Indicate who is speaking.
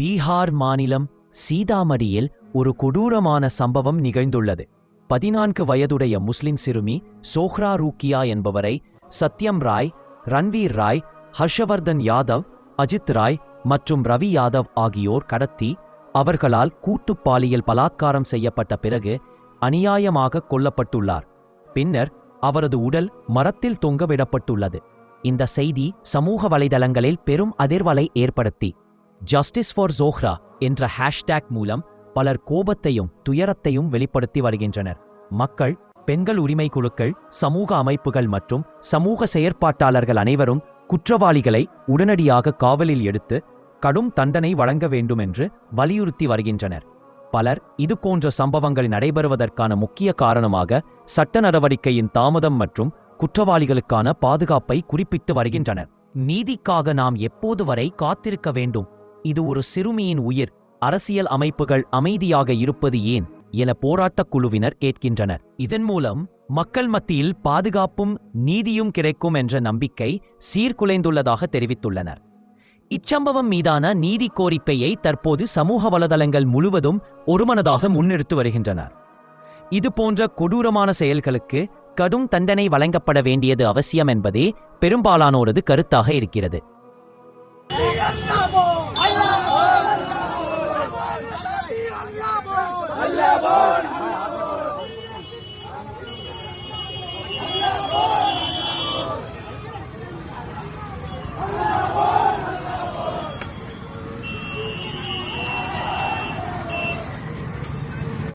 Speaker 1: பீகார் மாநிலம் சீதாமடியில் ஒரு கொடூரமான சம்பவம் நிகழ்ந்துள்ளது. பதினான்கு வயதுடைய முஸ்லிம் சிறுமி சோஹ்ரா ரூக்கியா என்பவரை சத்யம் ராய் ரன்வீர் ராய் ஹர்ஷவர்தன் யாதவ் அஜித் ராய் மற்றும் ரவி யாதவ் ஆகியோர் கடத்தி அவர்களால் கூட்டுப் பாலியல் பலாத்காரம் செய்யப்பட்ட பிறகு அநியாயமாக கொல்லப்பட்டுள்ளார். பின்னர் அவரது உடல் மரத்தில் தொங்கவிடப்பட்டுள்ளது. இந்த செய்தி சமூக வலைதளங்களில் பெரும் அதிர்வலை ஏற்படுத்தி. ஜஸ்டிஸ் ஃபார் ஜோஹ்ரா என்ற ஹேஷ்டேக் மூலம் பலர் கோபத்தையும் துயரத்தையும் வெளிப்படுத்தி வருகின்றனர். மக்கள் பெண்கள் உரிமை குழுக்கள் சமூக அமைப்புகள் மற்றும் சமூக செயற்பாட்டாளர்கள் அனைவரும் குற்றவாளிகளை உடனடியாக காவலில் எடுத்து கடும் தண்டனை வழங்க வேண்டும் என்று வலியுறுத்தி வருகின்றனர். பலர் இது போன்ற சம்பவங்கள் நடைபெறுவதற்கான முக்கிய காரணமாக சட்ட நடவடிக்கையின் தாமதம் மற்றும் குற்றவாளிகளுக்கான பாதுகாப்பை குறிப்பிட்டு வருகின்றனர். நீதிக்காக நாம் எப்போது வரை காத்திருக்க வேண்டும்? இது ஒரு சிறுமியின் உயிர். அரசியல் அமைப்புகள் அமைதியாக இருப்பது ஏன்? என போராட்டக் குழுவினர் கேட்கின்றனர். இதன் மூலம் மக்கள் மத்தியில் பாதுகாப்பும் நீதியும் கிடைக்கும் என்ற நம்பிக்கை சீர்குலைந்துள்ளதாக தெரிவித்துள்ளனர். இச்சம்பவம் மீதான நீதி கோரிக்கையை தற்போது சமூக வலைதளங்கள் முழுவதும் ஒருமனதாக முன்னெடுத்து வருகின்றனர். இதுபோன்ற கொடூரமான செயல்களுக்கு கடும் தண்டனை வழங்கப்பட வேண்டியது அவசியம் என்பதே பெரும்பாலானோரது கருத்தாக இருக்கிறது.
Speaker 2: জিন্দাবাদ